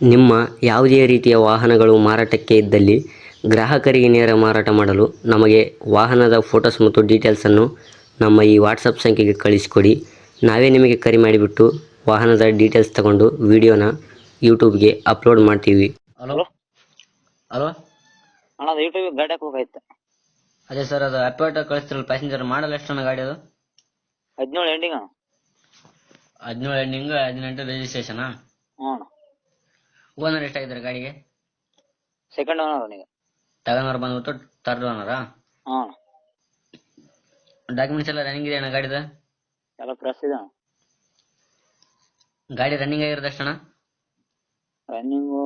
ನಿಮ್ಮ ಯಾವುದೇ ರೀತಿಯ ವಾಹನಗಳು ಮಾರಾಟಕ್ಕೆ ಇದ್ದಲ್ಲಿ ಗ್ರಾಹಕರಿಗೆ ನೇರ ಮಾರಾಟ ಮಾಡಲು ನಮಗೆ ವಾಹನದ ಫೋಟೋಸ್ ಮತ್ತು ಡೀಟೇಲ್ಸನ್ನು ನಮ್ಮ ಈ ವಾಟ್ಸಪ್ ಸಂಖ್ಯೆಗೆ ಕಳಿಸಿಕೊಡಿ. ನಾವೇ ನಿಮಗೆ ಕರೆ ಮಾಡಿಬಿಟ್ಟು ವಾಹನದ ಡೀಟೇಲ್ಸ್ ತಗೊಂಡು ವಿಡಿಯೋನ ಯೂಟ್ಯೂಬ್ಗೆ ಅಪ್ಲೋಡ್ ಮಾಡ್ತೀವಿ. ಹಲೋ? ಹಲೋ? ಅಣ್ಣ ಅದು ಯೂಟ್ಯೂಬ್ ಗಾಡಿ ಹೋಗೈತೆ ಅದೇ ಸರ್ ಅದು ಅಪ್ಪಾಟ ಕಳಿಸ್ತಿರಲ್ಲ ಪ್ಯಾಸೆಂಜರ್ ಮಾಡಲ್ಲ ಎಷ್ಟು ಗಾಡಿ ಅದು? ಹದಿನೇಳು ಎಂಡಿಂಗ್ ಹದಿನೇಳು ಎಂಡಿಂಗ್ ಹದಿನೆಂಟು ರಿಜಿಸ್ಟ್ರೇಷನ್ ಹ್ಞೂ ಓನರ್ ಎಷ್ಟಾಗಿದ್ದಾರೆ ಗಾಡಿಗೆ? ಸೆಕೆಂಡ್ ಓನರ್ ಈಗ ಓನರ್ ಬಂದ್ಬಿಟ್ಟು ತರ್ಡ್ ಓನರಾ ಹ್ಞೂ ಡಾಕ್ಯುಮೆಂಟ್ಸ್ ಎಲ್ಲ ರನ್ನಿಂಗ್ ಇದೆ ಅಣ್ಣ ಗಾಡಿದ? ಎಲ್ಲ ಪ್ರೆಸ್ ಇದೆ ಅಣ್ಣ. ಗಾಡಿ ರನ್ನಿಂಗ್ ಆಗಿರೋದು ಅಣ್ಣ ರನ್ನಿಂಗು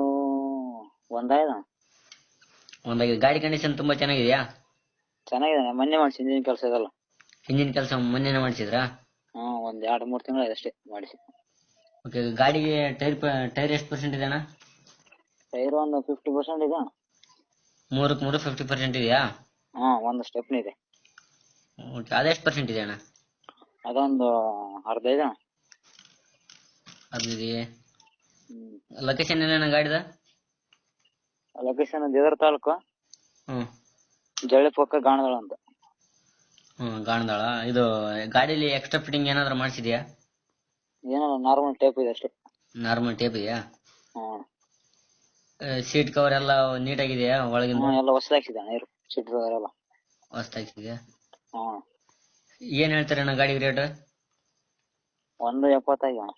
ಒಂದಾಯ್ತು ಅಣ್ಣ. ಒಂದಾಗಿದೆ. ಗಾಡಿ ಕಂಡೀಷನ್ ತುಂಬಾ ಚೆನ್ನಾಗಿದೆಯಾ? ಚೆನ್ನಾಗಿದೆ ಮೊನ್ನೆ ಮಾಡಿಸಿ ಇಂಜಿನ್ ಕೆಲಸ ಇದೆಲ್ಲ. ಇಂಜಿನ್ ಕೆಲಸ ಮೊನ್ನೆನೇ ಮಾಡಿಸಿದ್ರಾ? ಹ್ಮ್ ಒಂದ್ ಎರಡು ಮೂರು ತಿಂಗಳು ಅಷ್ಟೇ ಮಾಡಿಸಿ. ಓಕೆ ಗಾಡಿಗೆ ಟೈರ್ ಟೈರ್ ಎಷ್ಟು ಪರ್ಸೆಂಟ್ ಇದೆ ಅಣ್ಣ? ಟೈರ್ ಒಂದು ಫಿಫ್ಟಿ ಪರ್ಸೆಂಟ್ ಇದೆ ಮೂರಕ್ಕೆ ಮೂರು ಫಿಫ್ಟಿ ಪರ್ಸೆಂಟ್ ಇದೆಯಾ? ಹಾಂ ಒಂದು ಸ್ಟೆಪ್ನಿ ಇದೆ. ಓಕೆ ಅದೆಷ್ಟು ಪರ್ಸೆಂಟ್ ಇದೆ ಅಣ್ಣ? ಅದೊಂದು ಅರ್ಧ ಇದೆ ಅಣ್ಣ. ಅದು ಇದೆಯೇ? ಲೊಕೇಶನ್ ಎಲ್ಲ ಗಾಡಿದ? ಲೊಕೇಶನ್ ದೇವರ ತಾಲೂಕು. ಹ್ಞೂ ಜಳ್ಳಿ ಪಕ್ಕ ಗಾಣದಾಳ ಅಂತ. ಹ್ಞೂ ಗಾಣದಾಳ. ಇದು ಗಾಡೀಲಿ ಎಕ್ಸ್ಟ್ರಾ ಫಿಟ್ಟಿಂಗ್ ಏನಾದರೂ ಮಾಡಿಸಿದ್ಯಾ? ಏನಲ್ಲ ನಾರ್ಮಲ್ ಟೇಪ್ ಇದೆ ಅಷ್ಟೇ. ನಾರ್ಮಲ್ ಟೇಪ್ ಇದೆಯಾ? ಹ್ಞೂ ಸೀಟ್ ಕವರ್ ಎಲ್ಲ ನೀಟಾಗಿದೆಯಾ ಒಳಗಿಂದ? ಒಳಗಿನ ಎಲ್ಲ ಹೊಸದಾಗ್ಸಿದೆ ಅಣ್ಣ ಸೀಟ್ ಕವರ್ ಎಲ್ಲ. ಹ್ಞೂ ಏನ್ ಹೇಳ್ತಾರೆ ಅಣ್ಣ ಗಾಡಿ ರೇಟ್ ಒಂದು ಎಪ್ಪತ್ತೈದು ಅಣ್ಣ.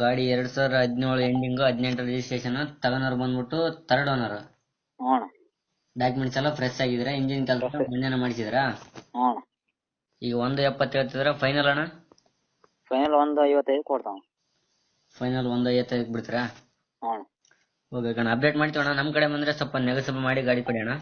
ಗಾಡಿ ಎರಡ್ ಸಾವಿರ ಹದಿನೇಳು ಎಂಡಿಂಗ್ ಹದಿನೆಂಟು ರಿಜಿಸ್ಟ್ರೇಷನ್ ತಗೊಂಡವ್ರು ಬಂದ್ಬಿಟ್ಟು ಥರ್ಡ್ ಓನರ್ ಡಾಕ್ಯುಮೆಂಟ್ಸ್ ಎಲ್ಲ ಫ್ರೆಶ್ ಆಗಿದ್ರೆ ಇಂಜಿನ್ ಕೆಲಸ ಮುಂಜಾನೆ ಮಾಡಿಸಿದ್ರಾ ಈಗ ಒಂದು ಎಪ್ಪತ್ತು ಹೇಳ್ತಿದ್ರ ಫೈನಲ್ ಅಣ್ಣ? ಫೈನಲ್ ಒಂದು ಐವತ್ತೈದು ಕೊಡ್ತಾವ ಫೈನಲ್ ಒಂದು ಐವತ್ತೈದು ಬಿಡ್ತೀರಾ? ಓಕೆ ಅಣ್ಣ. ಅಪ್ಡೇಟ್ ಮಾಡ್ತೀವಿ ಅಣ್ಣ. ನಮ್ಮ ಕಡೆ ಬಂದ್ರೆ ಸ್ವಲ್ಪ ನೆಗೆಸಬ್ ಮಾಡಿ ಗಾಡಿ ಕೊಡಿ ಅಣ್ಣ.